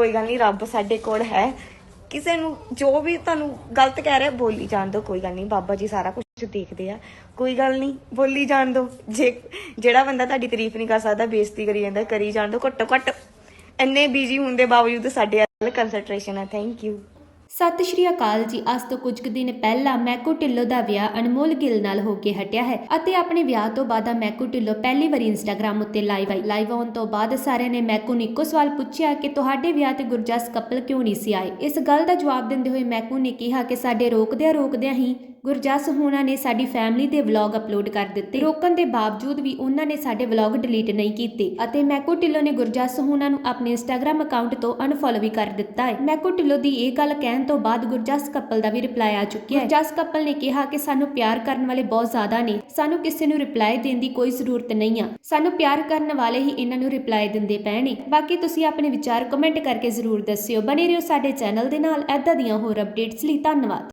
ਕੋਈ ਗੱਲ ਨਹੀਂ, ਰੱਬ ਸਾਡੇ ਕੋਲ ਹੈ। ਕਿਸੇ ਨੂੰ ਜੋ ਵੀ ਤੁਹਾਨੂੰ ਗਲਤ ਕਹਿ ਰਿਹਾ, ਬੋਲੀ ਜਾਣ ਦਿਓ, ਕੋਈ ਗੱਲ ਨਹੀਂ, ਬਾਬਾ ਜੀ ਸਾਰਾ ਕੁਝ ਦੇਖਦੇ ਆ। ਕੋਈ ਗੱਲ ਨਹੀਂ, ਬੋਲੀ ਜਾਣ ਦਿਓ। ਜੇ ਜਿਹੜਾ ਬੰਦਾ ਤੁਹਾਡੀ ਤਾਰੀਫ ਨਹੀਂ ਕਰ ਸਕਦਾ, ਬੇਇੱਜ਼ਤੀ ਕਰੀ ਜਾਂਦਾ, ਕਰੀ ਜਾਣ ਦਿਓ, ਘੱਟੋ ਘੱਟ ਇੰਨੇ ਬਿਜ਼ੀ ਹੁੰਦੇ ਬਾਵਜੂਦ ਸਾਡੇ ਵੱਲ ਕਨਸੈਂਟਰੇਸ਼ਨ ਹੈ। ਥੈਂਕ ਯੂ ਸਤਿ ਸ਼੍ਰੀ ਅਕਾਲ ਜੀ। ਅੱਜ ਤੋਂ ਕੁਝ ਕੁ ਦਿਨ ਪਹਿਲਾਂ ਮੈਕੋ ਢਿੱਲੋਂ ਦਾ ਵਿਆਹ ਅਨਮੋਲ ਗਿੱਲ ਨਾਲ ਹੋ ਕੇ ਹਟਿਆ ਹੈ ਅਤੇ ਆਪਣੇ ਵਿਆਹ ਤੋਂ ਬਾਅਦ ਆ ਮੈਕੋ ਢਿੱਲੋਂ ਪਹਿਲੀ ਵਾਰੀ ਇੰਸਟਾਗ੍ਰam ਉੱਤੇ ਲਾਈਵ ਆਈ। ਲਾਈਵ ਆਉਣ ਤੋਂ ਬਾਅਦ ਸਾਰਿਆਂ ਨੇ ਮੈਕੋ ਨੂੰ ਇੱਕੋ ਸਵਾਲ ਪੁੱਛਿਆ ਕਿ ਤੁਹਾਡੇ ਵਿਆਹ ਤੇ ਗੁਰਜਸ ਕਪਲ ਕਿਉਂ ਨਹੀਂ ਸੀ ਆਏ? ਇਸ ਗੱਲ ਦਾ ਜਵਾਬ ਦਿੰਦੇ ਹੋਏ ਮੈਕੋ ਨੇ ਕਿਹਾ ਕਿ ਸਾਡੇ ਰੋਕਦਿਆਂ ਰੋਕਦਿਆਂ ਹੀ ਗੁਰਜਸ ਹੋਣਾ ਨੇ ਸਾਡੀ ਫੈਮਿਲੀ ਦੇ ਵਲੌਗ ਅਪਲੋਡ ਕਰ ਦਿੱਤੇ। ਰੋਕਣ ਦੇ ਬਾਵਜੂਦ ਵੀ ਉਹਨਾਂ ਨੇ ਸਾਡੇ ਵਲੌਗ ਡਿਲੀਟ ਨਹੀਂ ਕੀਤੇ ਅਤੇ ਮੈਕੋ ਢਿੱਲੋ ਨੇ ਗੁਰਜਸ ਹੋਣਾ ਨੂੰ ਆਪਣੇ ਇੰਸਟਾਗ੍ਰam ਅਕਾਊਂਟ ਤੋਂ ਅਨਫੋਲੋ ਵੀ ਕਰ ਦਿੱਤਾ ਹੈ। ਮੈਕੋ ਢਿੱਲੋਂ ਦੀ ਇਹ ਗੱਲ ਕਹਿਣ ਤੋਂ ਬਾਅਦ ਗੁਰਜਸ ਕਪਲ ਦਾ ਵੀ ਰਿਪਲਾਈ ਆ ਚੁੱਕਿਆ ਹੈ। ਗੁਰਜਸ ਕਪਲ ਨੇ ਕਿਹਾ ਕਿ ਸਾਨੂੰ ਪਿਆਰ ਕਰਨ ਵਾਲੇ ਬਹੁਤ ਜ਼ਿਆਦਾ ਨੇ। ਸਾਨੂੰ ਕਿਸੇ ਨੂੰ ਰਿਪਲਾਈ ਦੇਣ ਦੀ ਕੋਈ ਜ਼ਰੂਰਤ ਨਹੀਂ ਆ। ਸਾਨੂੰ ਪਿਆਰ ਕਰਨ ਵਾਲੇ ਹੀ ਇਹਨਾਂ ਨੂੰ ਰਿਪਲਾਈ ਦਿੰਦੇ ਪੈਣੇ ਬਾਕੀ ਤੁਸੀਂ ਆਪਣੇ ਵਿਚਾਰ ਕਮੈਂਟ ਕਰਕੇ ਜ਼ਰੂਰ ਦੱਸਿਓ। ਬਨੇ ਰਹੋ ਸਾਡੇ ਚੈਨਲ ਦੇ ਨਾਲ। ਐਦਾਂ ਦੀਆਂ ਹੋਰ ਅਪਡੇਟਸ ਲਈ ਧੰਨਵਾਦ।